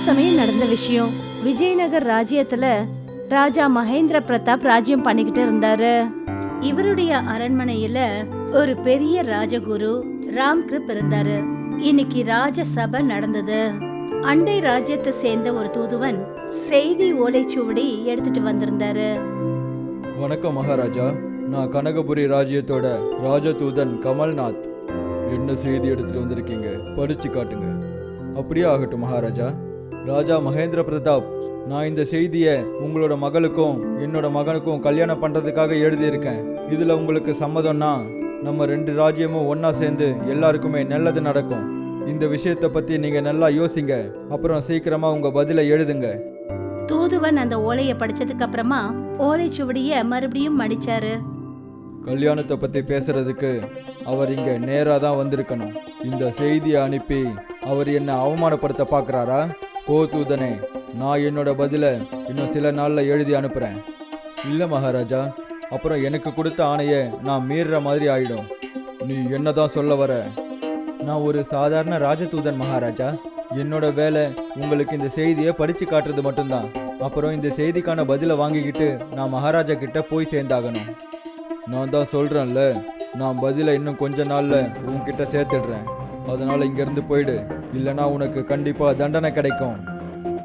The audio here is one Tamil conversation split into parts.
சமயம் நடந்த விஷயம். விஜயநகர் ராஜ்யத்துல ராஜா மகேந்திர பிரதாப் ராஜ்யம் பண்ணிக்கிட்டு இருந்தாரு. இவருடைய அரண்மனையில ஒரு பெரிய ராஜகுரு ராம்கிருப் இருந்தாரு. இன்னைக்கு ராஜ சபை நடந்தது. அண்டை ராஜ்யத்தை சேர்ந்த ஒரு தூதுவன் செய்தி ஓலைச்சுவடி எடுத்துட்டு வந்திருந்தாரு. வணக்கம் மகாராஜா. நான் கனகபுரி ராஜ்யத்தோட ராஜதூதன் கமல்நாத். என்ன செய்தி எடுத்துட்டு வந்திருக்கீங்க? படிச்சு காட்டுங்க. அப்படியே ஆகட்டும் மகாராஜா. ராஜா மகேந்திர பிரதாப் நான் இந்த செய்தியை உங்களோட மகளுக்கும் என்னோட மகனுக்கும் கல்யாணம் பண்றதுக்காக எழுதியிருக்கேன். இதுல உங்களுக்கு சம்மதம்னா நம்ம ரெண்டு ராஜ்யமும் ஒண்ணா சேர்ந்து எல்லாருக்குமே நல்லது நடக்கும். இந்த விஷயத்தை பத்தி நீங்க நல்லா யோசிங்க. அப்புறம் சீக்கிரமா உங்க பதிலை எழுதுங்க. தூதுவன் அந்த ஓலைய படிச்சதுக்கு அப்புறமா ஓலைச்சுவடிய மறுபடியும் மடிச்சாரு. கல்யாணத்தை பத்தி பேசுறதுக்கு அவர் இங்க நேரா தான் வந்திருக்கணும். இந்த செய்தியை அனுப்பி அவர் என்ன அவமானப்படுத்த பார்க்கறாரா ஓ தூதனே நான் என்னோட பதில இன்னும் சில நாளில் எழுதி அனுப்புகிறேன் இல்லை மகாராஜா அப்புறம் எனக்கு கொடுத்த ஆணையை நான் மீறுற மாதிரி ஆயிடும். நீ என்னதான் சொல்ல வர? நான் ஒரு சாதாரண ராஜதூதன் மகாராஜா. என்னோட வேலை உங்களுக்கு இந்த செய்தியை படித்து காட்டுறது மட்டும்தான். அப்புறம் இந்த செய்திக்கான பதிலை வாங்கிக்கிட்டு நான் மகாராஜா கிட்ட போய் சேர்ந்தாகணும். நான் தான் சொல்கிறேன்ல நான் பதிலை இன்னும் கொஞ்ச நாளில் உங்ககிட்ட சேர்த்துடுறேன். அதனால இங்கிருந்து போயிடு. இல்லனா உனக்கு கண்டிப்பா தண்டனை கிடைக்கும்.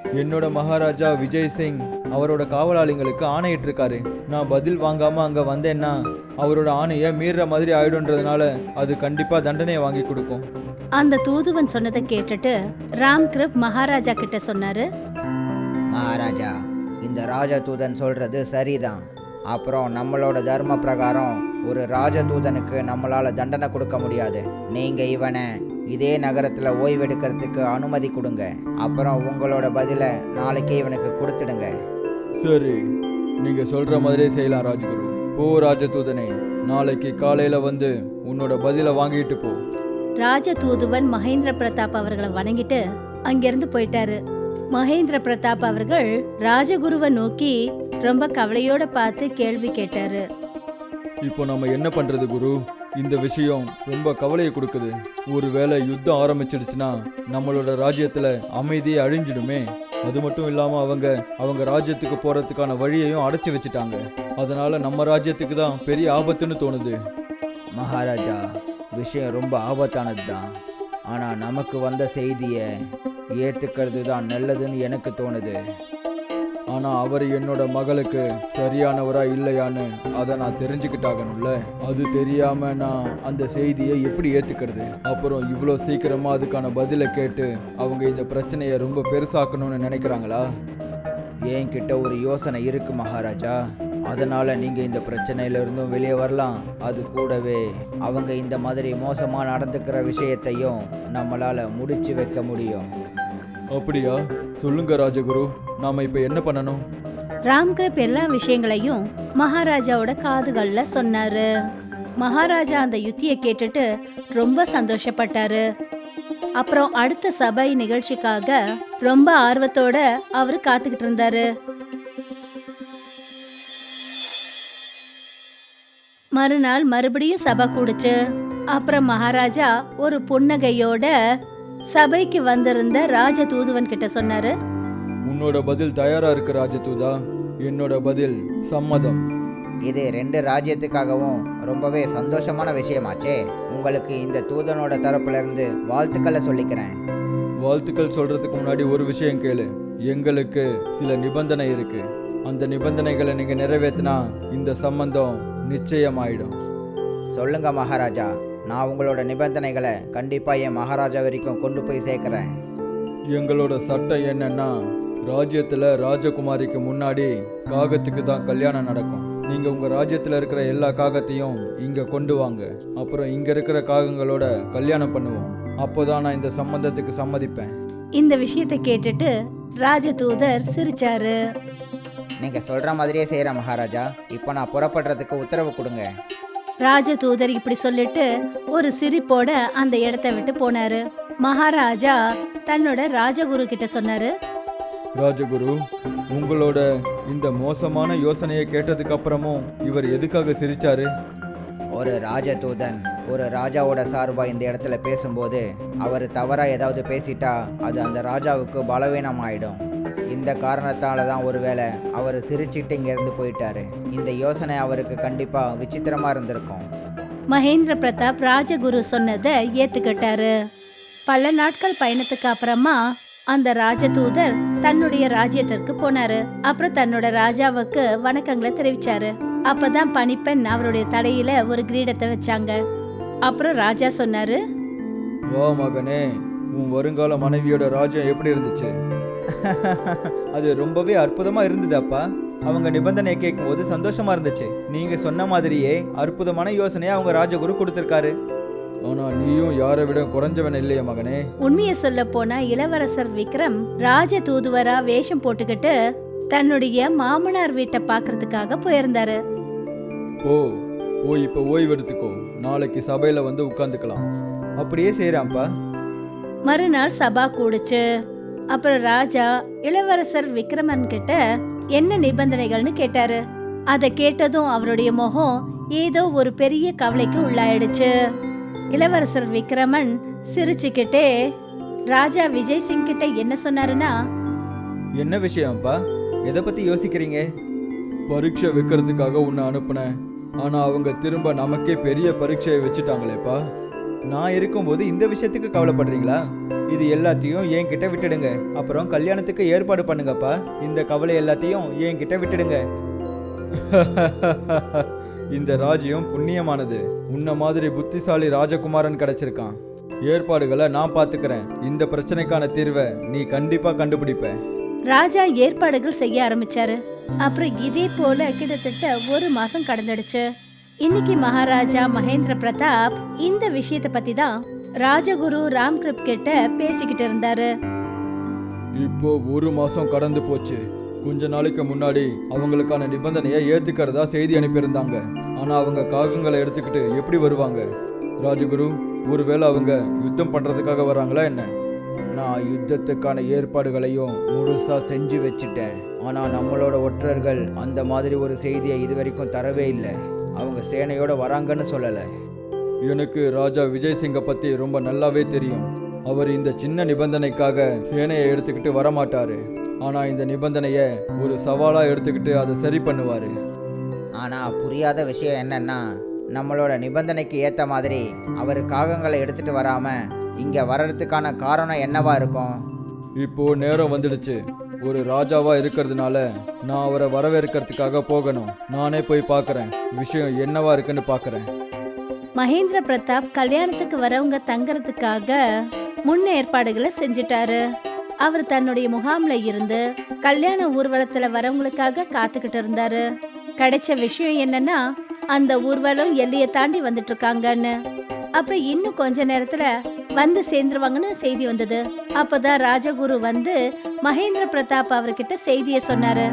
என்னோட மகாராஜா விஜய் சிங் அவரோட காவலாளிங்களுக்கு ஆணையிட்டிருக்காரு. நான் பதில் வாங்காம அங்க வந்தேன்னா அவரோட ஆணையை மீறுற மாதிரி ஆயிடும்ன்றதுனால அது கண்டிப்பா தண்டனையை வாங்கி கொடுக்கும். அந்த தூதுவன் சொன்னதை கேட்டுட்டு ராம்கிருப் மகாராஜா கிட்ட சொன்னாரு. மகாராஜா இந்த ராஜதூதன் சொல்றது சரிதான். அப்புறம் நம்மளோட தர்ம பிரகாரம் ஒரு ராஜதூதனுக்கு நம்மளால தண்டனை கொடுக்க முடியாது. நீங்க இவனை இதே நகரத்துல ஓய்வெடுக்கிறதுக்கு அனுமதி கொடுங்க. அப்புறம் உங்களோட பதிலை நாளைக்கே இவனுக்கு கொடுத்துடுங்க. சரி நீங்க சொல்ற மாதிரியே செய்யலாம் ராஜகுரு. போ ராஜதூதனே. நாளைக்கு காலையில வந்து உன்னோட பதிலை வாங்கிட்டு போ. ராஜ தூதுவன் மகேந்திர பிரதாப் அவர்களை வணங்கிட்டு அங்கிருந்து போயிட்டாரு. மகேந்திர பிரதாப் அவர்கள் ராஜகுருவை நோக்கி ரொம்ப கவலையோட பார்த்து கேள்வி கேட்டாரு. இப்போ நம்ம என்ன பண்ணுறது குரு? இந்த விஷயம் ரொம்ப கவலையை கொடுக்குது. ஒருவேளை யுத்தம் ஆரம்பிச்சிடுச்சுன்னா நம்மளோட ராஜ்யத்தில் அமைதியே அழிஞ்சிடுமே. அது மட்டும் இல்லாமல் அவங்க அவங்க ராஜ்யத்துக்கு போகிறதுக்கான வழியையும் அடைச்சி வச்சுட்டாங்க. அதனால் நம்ம ராஜ்யத்துக்கு தான் பெரிய ஆபத்துன்னு தோணுது. மகாராஜா விஷயம் ரொம்ப ஆபத்தானது தான் ஆனால் நமக்கு வந்த செய்தியை ஏற்றுக்கிறது தான் நல்லதுன்னு எனக்கு தோணுது. ஆனா அவர் என்னோட மகளுக்கு சரியானவரா இல்லையான்னு அதை நான் தெரிஞ்சுக்கிட்டாகணும்ல. அது தெரியாம நான் அந்த செய்தியை எப்படி ஏத்துக்கிறது? அப்புறம் இவ்வளோ சீக்கிரமா அதுக்கான பதிலை கேட்டு அவங்க இந்த பிரச்சனையை ரொம்ப பெருசாக்கணும்னு நினைக்கிறாங்களா? என்கிட்ட ஒரு யோசனை இருக்கு மகாராஜா. அதனால நீங்க இந்த பிரச்சனையிலிருந்தும் வெளியே வரலாம். அது கூடவே அவங்க இந்த மாதிரி மோசமாக நடந்துக்கிற விஷயத்தையும் நம்மளால முடிச்சு வைக்க முடியும். அப்படியா? சொல்லுங்க ராஜகுரு நாம இப்ப என்ன பண்ணணும்? ராம்கிருப் எல்லா விஷயங்களையும் மகாராஜாவோட காதுகள்ல சொன்னாரு. மகாராஜா அந்த யுத்தியை கேட்டுட்டு ரொம்ப சந்தோஷப்பட்டாரு. அப்புறம் அடுத்த சபை நிகழ்ச்சிக்காக ரொம்ப ஆர்வத்தோட அவர் காத்துக்கிட்டு இருந்தாரு. மறுநாள் மறுபடியும் சபை கூடுச்சு. அப்புறம் மகாராஜா ஒரு புன்னகையோட சபைக்கு வந்திருந்த ராஜ தூதுவன் கிட்ட சொன்னாரு உன்னோட பதில் தயாரா இருக்கு ராஜதூதா. என்னோட பதில் சம்மதம். இது ரெண்டு ராஜ்யத்துக்காகவும் ரொம்பவே சந்தோஷமான விஷயமாச்சே. உங்களுக்கு இந்த தூதனோட தரப்புல இருந்து வாழ்த்துக்களை சொல்லிக்கிறேன். வாழ்த்துக்கள் சொல்றதுக்கு முன்னாடி ஒரு விஷயம் கேளு. எங்களுக்கு சில நிபந்தனை இருக்கு. அந்த நிபந்தனைகளை நீங்க நிறைவேற்றினா இந்த சம்பந்தம் நிச்சயமாயிடும். சொல்லுங்க மகாராஜா. நான் உங்களோட நிபந்தனைகளை கண்டிப்பா என் மகாராஜா வரைக்கும் கொண்டு போய் சேர்க்கிறேன். எங்களோட சட்டம் என்னன்னா ராஜ்யத்துல ராஜகுமாரிக்கு முன்னாடி காகத்துக்கு தான் கல்யாணம் நடக்கும். நீங்க உங்க ராஜ்யத்துல இருக்கிற எல்லா காகத்தையும் இங்க கொண்டு வாங்க. அப்புறம் இங்க இருக்கிற காகங்களோட கல்யாணம் பண்ணுவோம். அப்போதான் நான் இந்த சம்பந்தத்துக்கு சம்மதிப்பேன். இந்த விஷயத்தை கேட்டுட்டு ராஜதூதர் சிரிச்சாரு. நீங்க சொல்ற மாதிரியே செய்யறேன் மகாராஜா. இப்போ நான் புறப்படுறதுக்கு உத்தரவு கொடுங்க. ராஜதூதர் இப்படி சொல்லிட்டு ஒரு சிரிப்போட அந்த இடத்த விட்டு போனாரு. மகாராஜா தன்னோட ராஜகுரு கிட்ட சொன்னாரு. ராஜகுரு உங்களோட இந்த மோசமான யோசனையை கேட்டதுக்கு அப்புறமும் இவர் எதுக்காக சிரிச்சாரு? ஒரு ராஜதூதன் ஒரு ராஜாவோட சார்பாக இந்த இடத்துல பேசும்போது அவர் தவறாக ஏதாவது பேசிட்டா அது அந்த ராஜாவுக்கு பலவீனம் ஆயிடும் இந்த காரணத்தால தான் ஒருவேளை அவர் சிரிச்சிட்டு இங்கேருந்து போயிட்டாரு. இந்த யோசனை அவருக்கு கண்டிப்பாக விசித்திரமாக இருந்திருக்கும். மகேந்திர பிரதாப் ராஜகுரு சொன்னதை ஏத்துக்கிட்டாரு. பல நாட்கள் பயணத்துக்கு அப்புறமா அந்த ராஜதூதர் தன்னுடைய ராஜ்யத்திற்கு போனாரு. அப்புறம் தன்னோட ராஜாவுக்கு வணக்கங்களை தெரிவிச்சாரு. அப்பதான் பணிப்பெண் அவருடைய தலையில ஒரு கிரீடத்தை வச்சாங்க. அப்புறம் ராஜா சொன்னாரு வா மகனே உன் வருங்கால மனைவியோட ராஜ்யம் எப்படி இருந்துச்சு? அது ரொம்பவே அற்புதமா இருந்தது அப்பா. அவங்க நிபந்தனையை கேட்கும்போது சந்தோஷமா இருந்துச்சு. நீங்க சொன்ன மாதிரியே அற்புதமான யோசனையை அவங்க ராஜகுரு கொடுத்திருக்காரு. ஆனா நீயும் யாரை விட குறைஞ்சவன் இல்லையா மகனே. உண்மையை சொல்ல போனா இளவரசர் விக்ரம் ராஜ தூதுவரா வேஷம் போட்டுக்கிட்டு தன்னுடைய மாமனார் வீட்டை பார்க்கறதுக்காக போயிருந்தாரு. போ போய் இப்போ ஓய்வு எடுத்துக்கோ நாளைக்கு சபையில வந்து உட்காந்துக்கலாம் அப்படியே செய்யறான்ப்பா. மறுநாள் சபா கூடுச்சு. அப்புறம் ராஜா இளவரசர் விக்ரமன் கிட்ட என்ன நிபந்தனைகள்னு கேட்டாரு. அதை கேட்டதும் அவருடைய முகம் ஏதோ ஒரு பெரிய கவலைக்கு உள்ளாயிடுச்சு. இளவரசர் விக்ரமன் சிரிச்சுக்கிட்டே ராஜா விஜய் சிங் கிட்ட என்ன சொன்னாருன்னா? என்ன விஷயம்ப்பா? எதை பத்தி யோசிக்கிறீங்க? பரீட்சை வைக்கிறதுக்காக உன்னை அனுப்புனேன். ஆனா அவங்க திரும்ப நமக்கே பெரிய பரீட்சையை வச்சுட்டாங்களேப்பா. நான் இருக்கும்போது இந்த விஷயத்துக்கு கவலைப்படுறீங்களா? இது எல்லாத்தையும் என்கிட்ட விட்டுடுங்க. அப்புறம் கல்யாணத்துக்கு ஏற்பாடு பண்ணுங்கப்பா. இந்த கவலை எல்லாத்தையும் என்கிட்ட விட்டுடுங்க. இந்த ராஜ்யம் புண்ணியமானது. உன்ன மாதிரி புத்திசாலி ராஜகுமாரன் கிடைச்சிருக்கான். ஏற்பாடுகளை நான் பாத்துக்கிறேன் இந்த பிரச்சனைக்கான தீர்வை நீ கண்டிப்பா கண்டுபிடிப்ப. ராஜா ஏற்பாடுகள் செய்ய ஆரம்பிச்சாரு. அப்புறம் இதே போல கிட்டத்தட்ட ஒரு மாசம் கடந்துடுச்சு. இன்னைக்கு மகாராஜா மகேந்திர பிரதாப் இந்த விஷயத்தை பத்தி தான் ராஜகுரு ராம்கிருப் கிட்ட பேசிக்கிட்டு இருந்தாரு. இப்போ ஒரு மாசம் கடந்து போச்சு. கொஞ்ச நாளைக்கு முன்னாடி அவங்களுக்கான நிபந்தனையை ஏத்துக்கிறதா செய்தி அனுப்பியிருந்தாங்க. ஆனா அவங்க காகங்களை எடுத்துக்கிட்டு எப்படி வருவாங்க? ராஜகுரு ஒருவேளை அவங்க யுத்தம் பண்றதுக்காக வராங்களா என்ன? நான் யுத்தத்துக்கான ஏற்பாடுகளையும் முழுசா செஞ்சு வச்சுட்டேன். ஆனா நம்மளோட ஒற்றர்கள் அந்த மாதிரி ஒரு செய்தியை இதுவரைக்கும் தரவே இல்லை. அவங்க சேனையோட வராங்கன்னு சொல்லலை. எனக்கு ராஜா விஜய் சிங்கை பத்தி ரொம்ப நல்லாவே தெரியும். அவர் இந்த சின்ன நிபந்தனைக்காக சேனையை எடுத்துக்கிட்டு வரமாட்டாரு. ஆனா இந்த நிபந்தனையை ஒரு சவாலா எடுத்துக்கிட்டு அதை சரி பண்ணுவாரு. ஆனா புரியாத விஷயம் என்னன்னா நம்மளோட நிபந்தனைக்கு ஏத்த மாதிரி அவர் காகங்களை எடுத்துட்டு வராம இங்க வர்றதுக்கான காரணம் என்னவா இருக்கும்? இப்போ நேரம் வந்துடுச்சு. ஒரு ராஜாவா இருக்கிறதுனால நான் அவரை வரவேற்கிறதுக்காக போகணும். நானே போய் பார்க்கறேன். விஷயம் என்னவா இருக்குன்னு பார்க்கறேன். மகேந்திர பிரதாப் கல்யாணத்துக்கு வரவங்க தங்கறதுக்காக முன் ஏற்பாடுகளை செஞ்சுட்டாரு. அவர் தன்னுடைய முகாம்ல இருந்து கல்யாண ஊர்வலத்துல வரவங்களுக்காக காத்துக்கிட்டு இருந்தாரு. கிடைச்ச விஷயம் என்னன்னா அந்த ஊர்வலம் எல்லையை தாண்டி வந்துட்டு இருக்காங்கன்னு அப்புறம் இன்னும் கொஞ்ச நேரத்துல வந்து சேர்ந்துருவாங்கன்னு செய்தி வந்தது. அப்பதான் ராஜகுரு வந்து மகேந்திர பிரதாப் அவர்கிட்ட செய்தியை சொன்னாரு.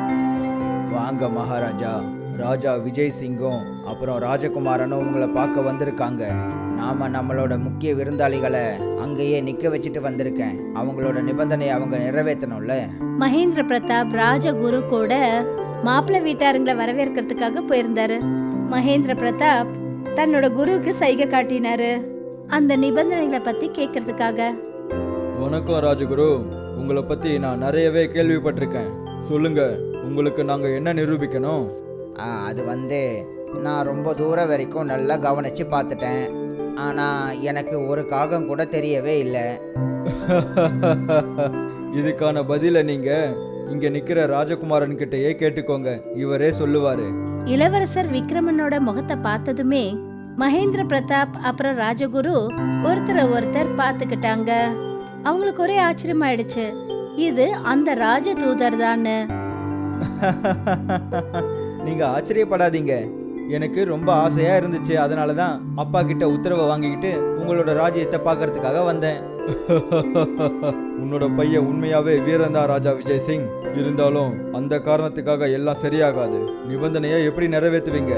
வாங்க மகாராஜா. ராஜா விஜய் சிங்கும் அப்புறம் ராஜகுமாரனும் உங்களை பார்க்க வந்திருக்காங்க. நாம நம்மளோட முக்கிய விருந்தாளிகளை அங்கேயே நிக்க வச்சுட்டு வந்திருக்கேன். அவங்களோட நிபந்தனையை அவங்க நிறைவேற்றணும்ல மகேந்திர பிரதாப் ராஜகுரு கூட மாப்பிள்ளை வீட்டாருங்களை வரவேற்கிறதுக்காக போயிருந்தாரு. மகேந்திர பிரதாப் தன்னோட குருவுக்கு சைகை காட்டினாரு. அந்த நிபந்தனைகளை பத்தி கேட்கறதுக்காக. வணக்கம் ராஜகுரு. உங்களை பத்தி நான் நிறையவே கேள்விப்பட்டிருக்கேன். சொல்லுங்க உங்களுக்கு நாங்க என்ன நிரூபிக்கணும்? அது வந்து நான் ரொம்ப தூரம் வரைக்கும் நல்லா கவனிச்சு பார்த்துட்டேன். ஆனால் எனக்கு ஒரு காகம் கூட தெரியவே இல்லை. இதுக்கான பதிலை நீங்க இங்க நிக்கிற ராஜகுமாரன் கிட்டயே கேட்டுக்கோங்க. இவரே சொல்லுவாரு. இளவரசர் விக்ரமனோட முகத்தை பார்த்ததுமே மகேந்திர பிரதாப் அப்புறம் ராஜகுரு ஒருத்தரை ஒருத்தர் பார்த்துக்கிட்டாங்க. அவங்களுக்கு ஒரே ஆச்சரியமாயிடுச்சு. இது அந்த ராஜ தூதர் தான்னு. நீங்க ஆச்சரியப்படாதீங்க. எனக்கு ரொம்ப ஆசையா இருந்துச்சு. அதனால தான் அப்பா கிட்ட உத்தரவை வாங்கிக்கிட்டு உங்களோட ராஜ்யத்தை பார்க்கறதுக்காக வந்தேன். உன்னோட பையன் உண்மையாவே வீரன்தான் ராஜா விஜய் சிங். இருந்தாலும் அந்த காரணத்துக்காக எல்லாம் சரியாகாது. நிபந்தனையை எப்படி நிறைவேற்றுவீங்க?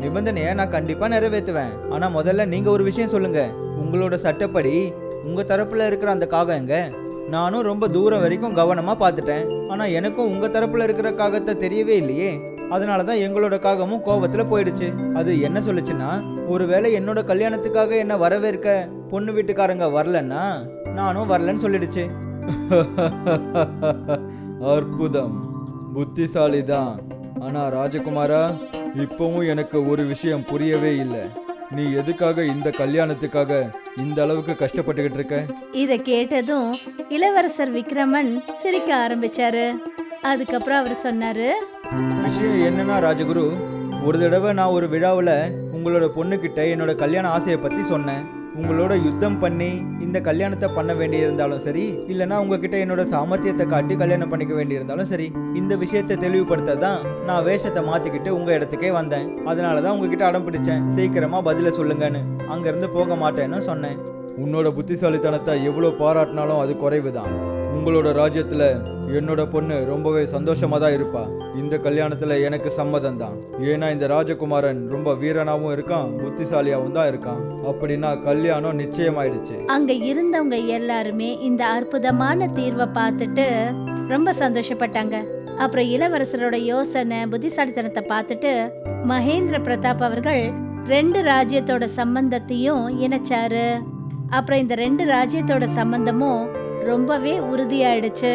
நிபந்தனையை நான் கண்டிப்பா நிறைவேற்றுவேன். ஆனா முதல்ல நீங்க ஒரு விஷயம் சொல்லுங்க. உங்களோட சட்டப்படி உங்க தரப்புல இருக்கிற அந்த காகம் எங்க? நானும் ரொம்ப தூரம் வரைக்கும் கவனமா பார்த்துட்டேன். ஆனா எனக்கும் உங்க தரப்புல இருக்கிற காகத்தை தெரியவே இல்லையே. அதனால தான் எங்களோட காகமும் கோவத்துல போயிடுச்சு. அது என்ன சொல்லுச்சுன்னா ஒருவேளை என்னோட கல்யாணத்துக்காக என்ன வரவேற்க பொண்ணு வீட்டுக்காரங்க வரலன்னா நானும் வரலன்னு சொல்லிடுச்சு. அற்புதம். புத்திசாலி தான் ஆனா ராஜகுமாரா இப்பவும் எனக்கு ஒரு விஷயம் புரியவே இல்லை. நீ எதுக்காக இந்த கல்யாணத்துக்காக இந்த அளவுக்கு கஷ்டப்பட்டுக்கிட்டு இருக்க? இத கேட்டதும் இளவரசர் விக்ரமன் சிரிக்க ஆரம்பிச்சாரு. அதுக்கப்புறம் அவர் சொன்னாரு. விஷயம் என்னன்னா ராஜகுரு ஒரு தடவை நான் ஒரு விழாவில் உங்களோட பொண்ணுக்கிட்ட என்னோட கல்யாண ஆசையை பற்றி சொன்னேன். உங்களோட யுத்தம் பண்ணி இந்த கல்யாணத்தை பண்ண வேண்டியிருந்தாலும் சரி இல்லைன்னா உங்ககிட்ட என்னோட சாமர்த்தியத்தை காட்டி கல்யாணம் பண்ணிக்க வேண்டியிருந்தாலும் சரி இந்த விஷயத்தை தெளிவுபடுத்த தான் நான் வேஷத்தை மாற்றிக்கிட்டு உங்கள் இடத்துக்கே வந்தேன். அதனால தான் உங்ககிட்ட அடம் பிடிச்சேன். சீக்கிரமாக பதிலை சொல்லுங்கன்னு. அங்கேருந்து போக மாட்டேன்னு சொன்னேன். உன்னோட புத்திசாலித்தனத்தை எவ்வளோ பாராட்டினாலும் அது குறைவு தான் உங்களோட ராஜ்யத்தில் என்னோட பொண்ணு ரொம்பவே சந்தோஷமாக தான் இருப்பா. இந்த கல்யாணத்தில் எனக்கு சம்மதம் தான் ஏன்னா இந்த ராஜகுமாரன் ரொம்ப வீரனாகவும் இருக்கான் புத்திசாலியாகவும் தான் இருக்கான். அப்படின்னா கல்யாணம் நிச்சயமாயிடுச்சு. அங்க இருந்தவங்க எல்லாருமே இந்த அற்புதமான தீர்வை பார்த்துட்டு ரொம்ப சந்தோஷப்பட்டாங்க. அப்புறம் இளவரசரோட யோசனை புத்திசாலித்தனத்தை பார்த்துட்டு மகேந்திர பிரதாப் அவர்கள் ரெண்டு ராஜ்யத்தோட சம்பந்தத்தையும் இணைச்சாரு. அப்புறம் இந்த ரெண்டு ராஜ்யத்தோட சம்பந்தமும் ரொம்பவே உறுதியாயிடுச்சு.